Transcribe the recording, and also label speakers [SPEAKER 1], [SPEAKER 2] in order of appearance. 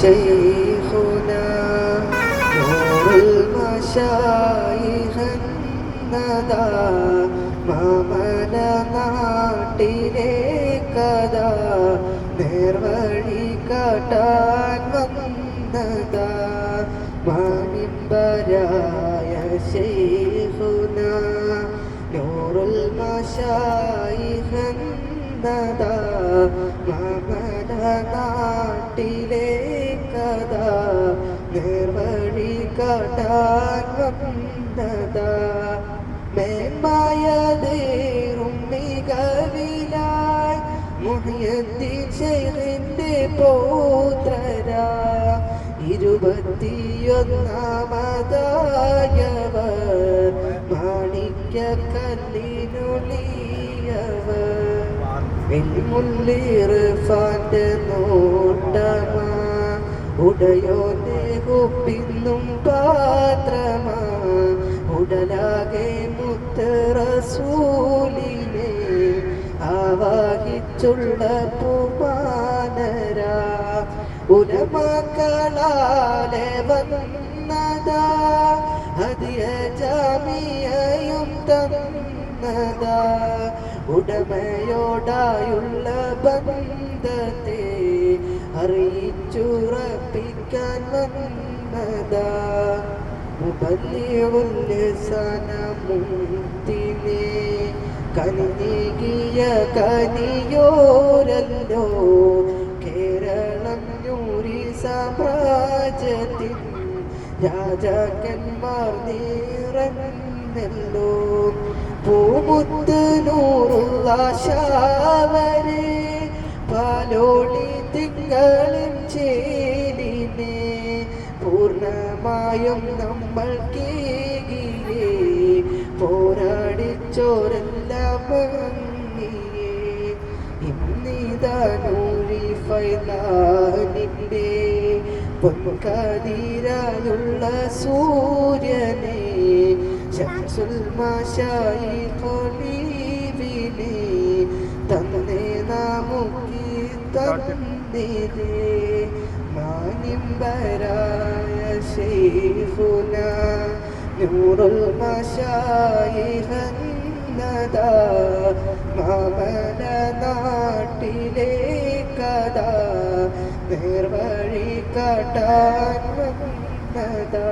[SPEAKER 1] شيخنا نور المشايخ الندى മാമല നാട്ടിലെ കഥ നേർവഴി കാട്ടാൻ വന്നതാ മാനിമ്പരായ ശൈഖുന നൂറുൽ മശായിഹന്നതാ മാമല നാട്ടിലെ കഥ നേർവഴി കാട്ടാൻ വന്നത. മേന്മായതേറും മികവിലായി മുഹ്യദ്ദീൻ ശൈഖിന്റെ പോത്രര. ഇരുപത്തിയൊന്നാമതായവർ മാണിക്യ കല്ലിനുളിയവർ വെല്ലുള്ളിർഫാന്റെ നോട്ടമാ ഉടയോന്റെ കുപ്പിന്നും പാത്രമാ. ഉടലാകെ മുത്തറസൂലിനെ ആവാഹിച്ചുള്ള പുമാനരാ. ഉലമക്കളാലെ വന്നതാ അതിയ ജാമിയയും തന്നതാ. ഉടമയോടായുള്ള ബന്ധത്തെ അറിയിച്ചുറപ്പിക്കാൻ വന്നതാ. മുബല്ലിഉല്ലസനമുത്തിനെ കനിനീകിയ കനിയോരല്ലോ. കേരളം ഞൂരി സാമ്രാജ്യത്തിൽ രാജാക്കന്മാർ നീറന്നല്ലോ പൂമുത്ത് നൂറുള്ള ശാവരെ പാലോടി തിങ്കളിൻ ചേലിനെ പൂർണമായും നമ്മൾ കേകിലേ പോരാടിച്ചോരെല്ലാം മങ്ങിയേ ഇന്നിതാ നൂരി ഫൈലാനിന്റെ പൊൻകതിരാലുള്ള സൂര്യനെ ശംസുൽ കൊലീവിനെ തന്നെ. നാമുക്കി തന്നിരേ മാനിമ്പരായ ശൈഫുന നൂറുൽ മശായിഹന്നദാ മാമല നാട്ടിലെ കഥ നേർവഴി കാട്ടാൻ വന്നതാ.